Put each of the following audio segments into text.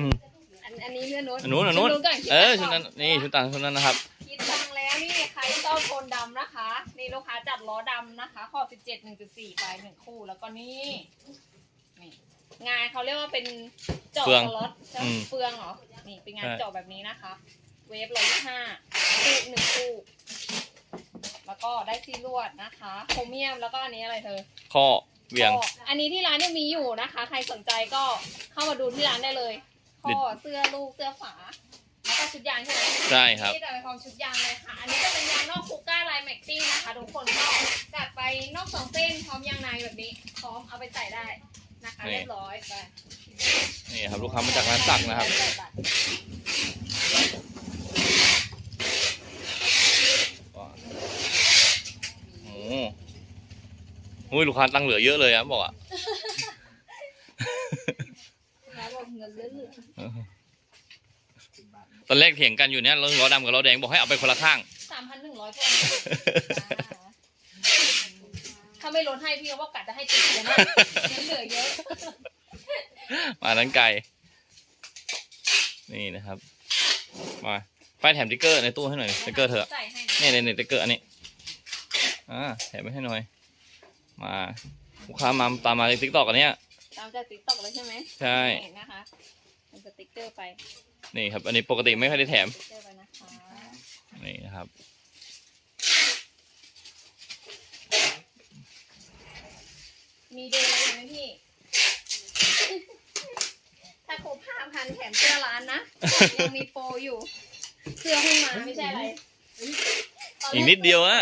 อืมอันอันนี้เนื้อนู้นอันนู้นอันนู้นชุดก่อนเออคิชุดดตันั้งนค์ก่อนนี่ชุดต่างชุดนั้นนะครับ คิดตังค์แล้วนี่ใครชอบโทนดำนะคะนี่ลูกค้าจัดล้อดำนะคะ ขอบ17 1.4ไปหนึ่งคู่แล้วก็นี่นี่งานเขาเรียกว่าเป็นเจาะเฟืองสล็อตใช่ไหมอืมเฟืองเหรอนี่เป็นงานใช่ เจาะแบบนี้นะคะ เวฟร้อยยี่ห้าคู่หนึ่งคู่แล้วก็ได้ซีลวดนะคะโครเมียมแล้วก็อันนี้อะไรเธอ ข้อเวียง ก็อันนี้ที่ร้านยังมีอยู่นะคะ ใครสนใจก็เข้ามาดูที่ร้านได้เลย ข้อเสื้อลูกเสื้อฝาแล้วก็ชุดยางใช่ไหมใช่ครับ นี่จะเป็นของชุดยางเลยค่ะ อันนี้จะเป็นยางนอกคูก้าลายแม็กซี่นะคะทุกคนก็จัดไปนอกสองเส้นพร้อมยางในแบบนี้ พร้อมเอาไปใส่ได้นะคะนี่เรียบร้อยไปนี่ครับลูกค้ามาจากร้านสักนะครับโอ้โหอุ้ยลูกค้าตั้งเหลือเยอะเลยอะบอกอะ แล้วบอกเงินเหลือ ตอนแรกเถียงกันอยู่เนี่ยเรื่องล้อดำกับล้อแดงบอกให้เอาไปคนละข้างสามพันหนึ่งร้อยคนถ้าไม่ลดให้พี่เขาบอกกัดจะให้ติดเลยนะเงินเหลือเยอะ มานั้นไกลนี่นะครับ มาป้ายแถมติ๊กเกอร์ในตู้ให้หน่อยติ๊กเกอร์เถอะใส่ให้นี่ในในติ๊กเกอร์อันนี้อ่าแถมไปให้หน่อย มาลูกค้ามาตามมาในติ๊กตอกอันเนี้ยตามจากติ๊กต็อกเลยใช่ไหมใช่นี่นะคะ มันจะติ๊กเกอร์ไปนี่ครับ อันนี้ปกติไม่ค่อยได้แถมติ๊กเกอร์ไปนะคะนี่นะครับ มีเดย์อะไรอยู่ไหมพี่ ถ้าครบห้าพันแถมเสื้อร้านนะ ยังมีโปรอยู่ เสื้อเพิ่งมาไม่ใช่อะไรตแรอีกนิดเดียวอะ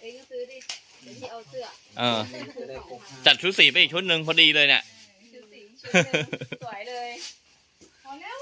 เอ้ยก็ซื้อดิเดี๋ยวพี่เอาเสื้อ เออ จัดชุดสีไปอีกชุดหนึ่งพอดีเลยเนี่ยชุด สวยเลยพอแล้ว